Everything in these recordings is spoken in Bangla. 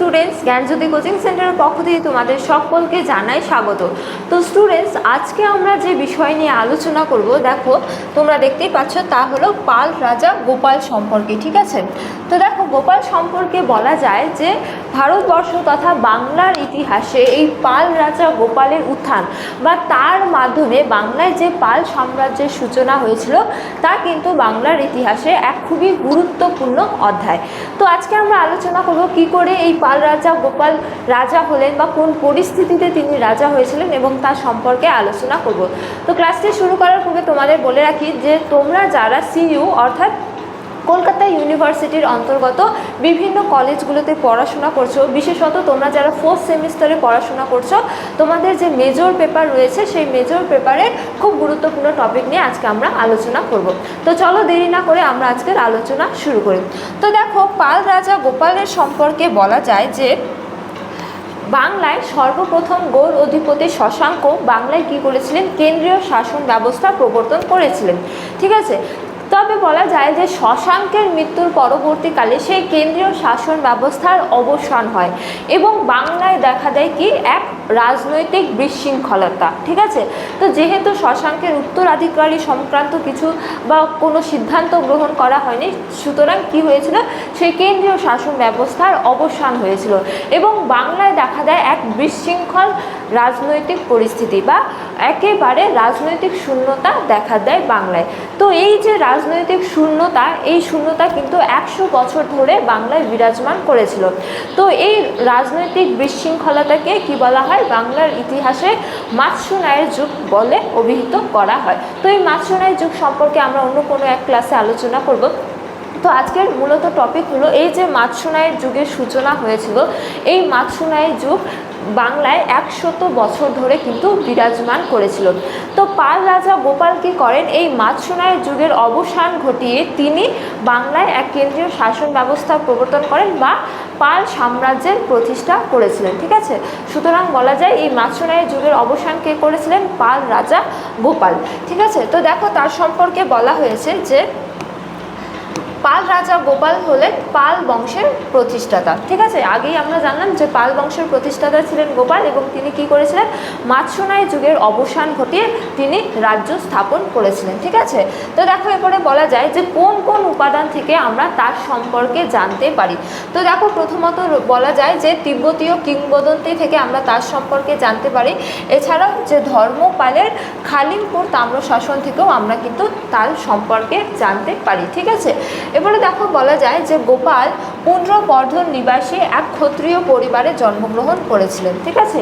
স্টুডেন্টস জ্ঞানজ্যোতি কোচিং সেন্টারের পক্ষ থেকে তোমাদের সকলকে জানাই স্বাগত। তো স্টুডেন্টস আজকে আমরা যে বিষয় নিয়ে আলোচনা করব, দেখো, তোমরা দেখতেই পাচ্ছ, তা হলো পাল রাজা গোপাল সম্পর্কে, ঠিক আছে? তো দেখো গোপাল সম্পর্কে বলা যায় যে ভারতবর্ষ তথা বাংলার ইতিহাসে এই পাল রাজা গোপালের উত্থান বা তার মাধ্যমে বাংলায় যে পাল সাম্রাজ্যের সূচনা হয়েছিল, তা কিন্তু বাংলার ইতিহাসে এক খুবই গুরুত্বপূর্ণ অধ্যায়। তো আজকে আমরা আলোচনা করব কি করে এই পাল রাজা গোপাল রাজা হলেন বা কোন পরিস্থিতিতে তিনি রাজা হয়েছিলেন এবং তার সম্পর্কে আলোচনা করব। তো ক্লাসটি শুরু করার পূর্বে তোমাদের বলে রাখি যে তোমরা যারা সিইউ অর্থাৎ কলকাতা ইউনিভার্সিটির অন্তর্গত বিভিন্ন কলেজগুলোতে পড়াশোনা করছ। বিশেষত তোমরা যারা ফোর্থ সেমিস্টারে পড়াশোনা করছ, তোমাদের যে মেজর পেপার রয়েছে, সেই মেজর পেপারে খুব গুরুত্বপূর্ণ টপিক নিয়ে আজকে আমরা আলোচনা করব। তো চলো দেরি না করে আমরা আজকের আলোচনা শুরু করি। তো দেখো, পাল রাজা গোপালের সম্পর্কে বলা যায় যে, বাংলায় সর্বপ্রথম গৌর অধিপতি শশাঙ্ক বাংলায় কি করেছিলেন? কেন্দ্রীয় শাসন ব্যবস্থা প্রবর্তন করেছিলেন। ঠিক আছে? তবে বলা যায় যে শশাঙ্কের মৃত্যুর পরবর্তীকালে সেই কেন্দ্রীয় শাসন ব্যবস্থার অবসান হয় এবং বাংলায় দেখা যায় কি এক রাজনৈতিক বিশৃঙ্খলতা, ঠিক আছে? তো যেহেতু শশাঙ্কের উত্তরাধিকারী সংক্রান্ত কিছু বা কোনো সিদ্ধান্ত গ্রহণ করা হয়নি, সুতরাং কি হয়েছিল? সেই কেন্দ্রীয় শাসন ব্যবস্থার অবসান হয়েছিল এবং বাংলায় দেখা দেয় এক বিশৃঙ্খল রাজনৈতিক পরিস্থিতি বা একেবারে রাজনৈতিক শূন্যতা দেখা দেয় বাংলায়। তো এই যে রাজনৈতিক শূন্যতা, এই শূন্যতা কিন্তু একশো বছর ধরে বাংলায় বিরাজমান করেছিল। তো এই রাজনৈতিক বিশৃঙ্খলতাকে কি বলা হয়? বাংলার ইতিহাসে মাতসুনায়ের যুগ বলে অভিহিত করা হয়। তো এই মাতসুনায়ের যুগ সম্পর্কে আমরা অন্য কোনো এক ক্লাসে আলোচনা করব। তো আজকের মূলত টপিক হলো এই যে মাতসুনায়ের যুগের সূচনা হয়েছিল, এই মাতসুনায়ের যুগ বাংলায় একশত বছর ধরে কিন্তু বিরাজমান করেছিল। তো পাল রাজা গোপাল কি করেন? এই মাতসুনায়ের যুগের অবসান ঘটিয়ে তিনি বাংলায় এক কেন্দ্রীয় শাসন ব্যবস্থা প্রবর্তন করেন বা পাল সাম্রাজ্যের প্রতিষ্ঠা করেছিলেন, ঠিক আছে? সুতরাং বলা যায় এই মাতসুনায়ের যুগের অবসান কে করেছিলেন? পাল রাজা গোপাল, ঠিক আছে? তো দেখো তার সম্পর্কে বলা হয়েছে যে পাল রাজা গোপাল হলেন পাল বংশের প্রতিষ্ঠাতা। ঠিক আছে? আগেই আমরা জানলাম যে পাল বংশের প্রতিষ্ঠাতা ছিলেন গোপাল এবং তিনি কি করেছিলেন? মাতসোনাই যুগের অবসান ঘটিয়ে তিনি রাজ্য স্থাপন করেছিলেন। ঠিক আছে? তো দেখো, এরপরে বলা যায় যে কোন কোন উপাদান থেকে আমরা তার সম্পর্কে জানতে পারি? তো দেখো, প্রথমত বলা যায় যে তিব্বতীয় কিংবদন্তি থেকে আমরা তার সম্পর্কে জানতে পারি। এছাড়াও যে ধর্মপালের খালিমপুর তাম্রশাসন থেকেও আমরা কিন্তু তার সম্পর্কে জানতে পারি। ঠিক আছে? এবারে দেখো বলা যায় যে গোপাল পুণ্ড্রবর্ধন নিবাসী এক ক্ষত্রিয় পরিবারে জন্মগ্রহণ করেছিলেন, ঠিক আছে?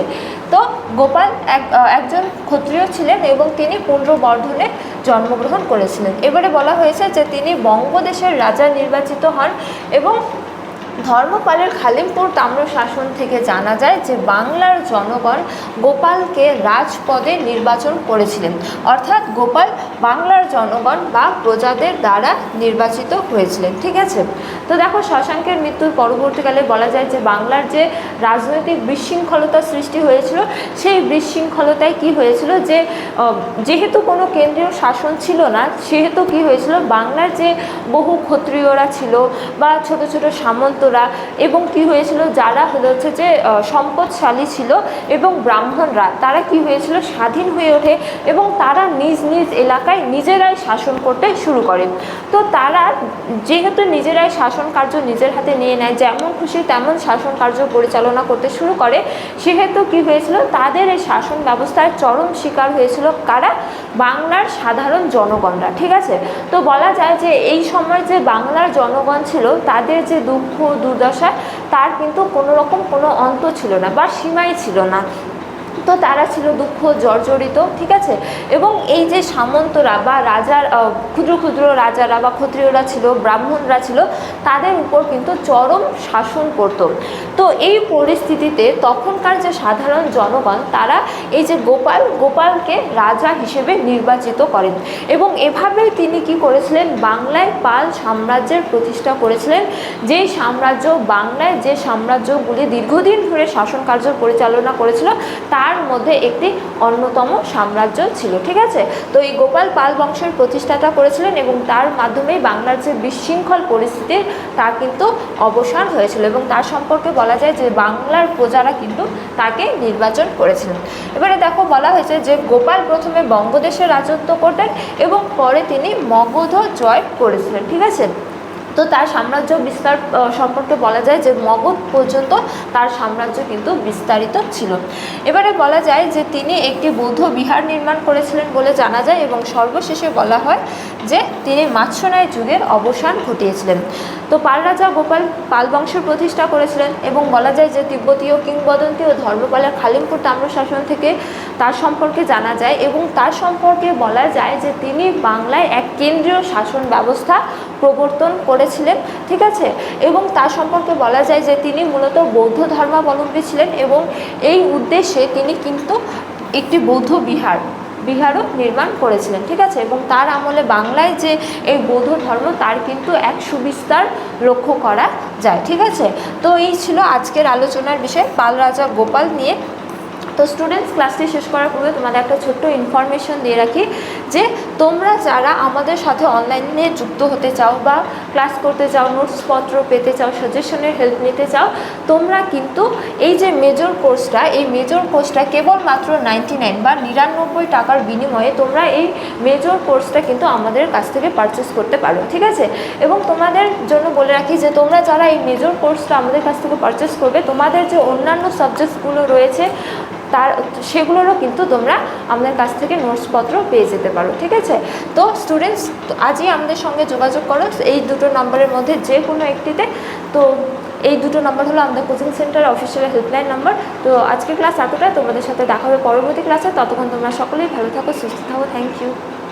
তো গোপাল এক একজন ক্ষত্রিয় ছিলেন এবং তিনি পুণ্ড্রবর্ধনে জন্মগ্রহণ করেছিলেন। এবারে বলা হয়েছে যে তিনি বঙ্গদেশের রাজা নির্বাচিত হন এবং ধর্মপালের খালিমপুর তাম্র শাসন থেকে জানা যায় যে বাংলার জনগণ গোপালকে রাজপদে নির্বাচন করেছিলেন। অর্থাৎ গোপাল বাংলার জনগণ বা প্রজাদের দ্বারা নির্বাচিত হয়েছিলেন। ঠিক আছে? তো দেখো, শশাঙ্কের মৃত্যুর পরবর্তীকালে বলা যায় যে বাংলার যে রাজনৈতিক বিশৃঙ্খলতা সৃষ্টি হয়েছিল, সেই বিশৃঙ্খলতায় কি হয়েছিল যে যেহেতু কোনো কেন্দ্রীয় শাসন ছিল না, সেহেতু কি হয়েছিল? বাংলার যে বহু ক্ষত্রিয়রা ছিল বা ছোট ছোট সামন্ত সামন্তরা এবং কি হয়েছিল? যারা হচ্ছে যে সম্পদশালী ছিল এবং ব্রাহ্মণরা, তারা কি হয়েছিল? স্বাধীন হয়ে ওঠে এবং তারা নিজ নিজ এলাকায় নিজেরাই শাসন করতে শুরু করে। তো তারা যেহেতু নিজেরাই শাসন কার্য নিজের হাতে নিয়ে নেয়, যেমন খুশি তেমন শাসন কার্য পরিচালনা করতে শুরু করে, সেহেতু কি হয়েছিল? তাদের এই শাসন ব্যবস্থার চরম শিকার হয়েছিল কারা? বাংলার সাধারণ জনগণরা, ঠিক আছে? তো বলা যায় যে, এই সময় যে বাংলার জনগণ ছিল, তাদের যে দুঃখ দুর্দশা তার কিন্তু কোনো রকম কোনো অন্ত ছিল না বা সীমাই ছিল না। তো তারা ছিল দুঃখ, জর্জরিত, ঠিক আছে? এবং এই যে সামন্তরা বা রাজার ক্ষুদ্র ক্ষুদ্র রাজারা বা ক্ষত্রিয়রা ছিল, ব্রাহ্মণরা ছিল, তাদের উপর কিন্তু চরম শাসন করত। তো এই পরিস্থিতিতে তখনকার যে সাধারণ জনগণ, তারা এই যে গোপাল, গোপালকে রাজা হিসেবে নির্বাচিত করেন। এবং এভাবেই তিনি কি করেছিলেন? বাংলায় পাল সাম্রাজ্যের প্রতিষ্ঠা করেছিলেন। যেই সাম্রাজ্য বাংলায় যে সাম্রাজ্যগুলি দীর্ঘদিন ধরে শাসন কার্য পরিচালনা করেছিল, তার তার মধ্যে একটি অন্যতম সাম্রাজ্য ছিল, ঠিক আছে? তো এই গোপাল পাল বংশের প্রতিষ্ঠাতা করেছিলেন এবং তার মাধ্যমেই বাংলার যে বিশৃঙ্খল পরিস্থিতির তা কিন্তু অবসান হয়েছিল এবং তার সম্পর্কে বলা যায় যে বাংলার প্রজারা কিন্তু তাকে নির্বাচন করেছিলেন। এবারে দেখো, বলা হয়েছে যে গোপাল প্রথমে বঙ্গদেশে রাজত্ব করতেন এবং পরে তিনি মগধ জয় করেছিলেন, ঠিক আছে? তো তার সাম্রাজ্য বিস্তার সম্পর্কে বলা যায় যে মগধ পর্যন্ত তার সাম্রাজ্য কিন্তু বিস্তারিত ছিল। এবারে বলা যায় যে তিনি একটি বৌদ্ধ বিহার নির্মাণ করেছিলেন বলে জানা যায় এবং সর্বশেষে বলা হয় যে তিনি মাৎস্যনায় যুগের অবসান ঘটিয়েছিলেন। তো পাল রাজা গোপাল পাল বংশের প্রতিষ্ঠা করেছিলেন এবং বলা যায় যে তিব্বতীয় কিংবদন্তি ও ধর্মপালের খালিমপুর তাম্রশাসন থেকে তার সম্পর্কে জানা যায় এবং তার সম্পর্কে বলা যায় যে তিনি বাংলায় এক কেন্দ্রীয় শাসন ব্যবস্থা প্রবর্তন করেছিলেন, ঠিক আছে? এবং তার সম্পর্কে বলা যায় যে তিনি মূলত বৌদ্ধ ধর্মাবলম্বী ছিলেন এবং এই উদ্দেশ্যে তিনি কিন্তু একটি বৌদ্ধ বিহার, বিহারও নির্মাণ করেছিলেন, ঠিক আছে? এবং তার আমলে বাংলায় যে এই বৌদ্ধ ধর্ম, তার কিন্তু এক সুবিস্তার লক্ষ্য করা যায়, ঠিক আছে? তো এই ছিল আজকের আলোচনার বিষয়। পাল রাজা গোপাল নিয়ে। তো স্টুডেন্টস ক্লাসটি শেষ করার পূর্বে তোমাদের একটা ছোট্ট ইনফরমেশন দিয়ে রাখি যে তোমরা যারা আমাদের সাথে অনলাইনে যুক্ত হতে চাও বা ক্লাস করতে চাও নোটসপত্র পেতে চাও সাজেশনের হেল্প নিতে চাও, তোমরা কিন্তু এই যে মেজর কোর্সটা এই মেজর কোর্সটা কেবলমাত্র নাইনটি নাইন বা নিরানব্বই টাকার বিনিময়ে তোমরা এই মেজর কোর্সটা কিন্তু আমাদের কাছ থেকে পারচেস করতে পারো, ঠিক আছে? এবং তোমাদের জন্য বলে রাখি যে তোমরা যারা এই মেজর কোর্সটা আমাদের কাছ থেকে পারচেস করবে, তোমাদের যে অন্যান্য সাবজেক্টসগুলো রয়েছে তার, সেগুলোরও কিন্তু তোমরা আমাদের কাছ থেকে নোটসপত্র পেয়ে যেতে পারো, ঠিক আছে? তো স্টুডেন্টস আজই আমাদের সঙ্গে যোগাযোগ করো, এই দুটো নম্বরের মধ্যে যে কোনো একটিতে। তো এই দুটো নম্বর হলো আমাদের coaching centre official helpline number তো আজকের ক্লাস এতটাই তোমাদের সাথে দেখা হবে পরবর্তী ক্লাসে ততক্ষণ তোমরা সকলেই ভালো থাকো, সুস্থ থাকো থ্যাংক ইউ